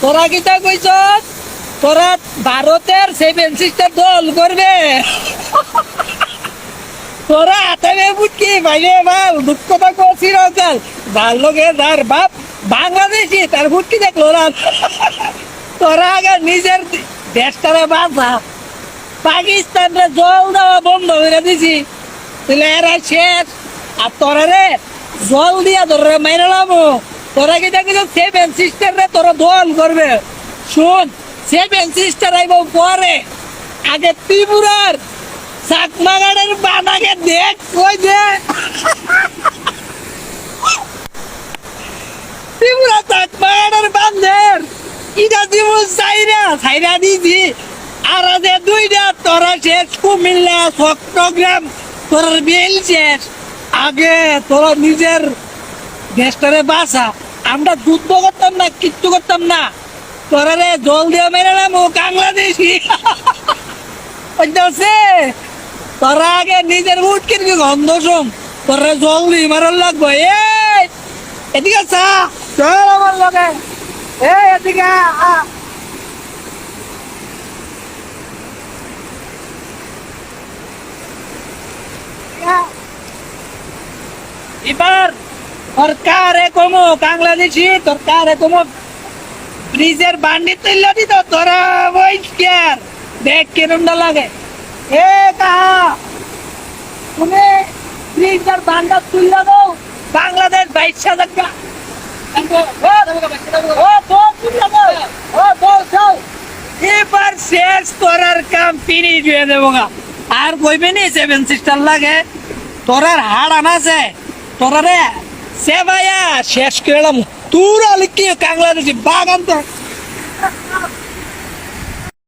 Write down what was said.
তোরা কি তা কইছ তোরা ভারতের সেভেন সিস্টার দল করবে। তোরা হাতাবে বুটকি ভাইরে বাপ দুঃখ বাপ বাংলাদেশি, তার বুটকি দেখল না। তোরা আগে নিজের দেশটারে বাঁচা। পাকিস্তানরে জল দেওয়া বন্ধ করে দিছি। তাহলে এরা শেষ। আর তোরা রে জল দিয়া তোরা মাইরে লামো। তোরা কি দেখি সেভেন সিস্টার রে তোরা দল করবে। শুন সেভেন সিস্টার আইব পরে। আগে ত্রিপুরার চাকমাগাড়ের বানাকে দেখ, কই দে। ত্রিপুরা চাকমাগাড়ের বান্ধের ইটা দিব চাইরা চাইরা দিছি। আর আছে দুইটা, তোরা শেষ। কুমিল্লা চট্টগ্রাম তোর বেল শেষ। আগে তোরা নিজের দেশটারে বাঁচা। আমরা যুদ্ধ করতাম না, কিচ্ছু করতাম না। তোরা রে জল দিয়ে মেরে নাম বাংলাদেশি। বুঝতে তোরা আগে নিজের উঠ কিনবি গন্ধ শুন? তোরা জল দিয়ে মারার লাগবো। এই, এদিকে চা। চল আমার লগে। এই, এদিকে আ। এবার সরকারে কমো বাংলাদেশি সরকারে কমো ব্রিজের বান্ডি তুললে দিত, তোরা ওই কেয়ার দেখ কিরমটা লাগে। এ কাহা তুমি ব্রিজের বান্ডা তুললে দাও বাংলাদেশ বাইশ যাও এবার শেষ করার কাম ফিনিশ হয়ে দেবো আর কইবে নি সেভেন সিস্টার লাগে। তোরার হাড় আনাছে। তোরা রে সে ভাইয়া শেষ করলাম তুই আলি কি বাংলাদেশি বাগান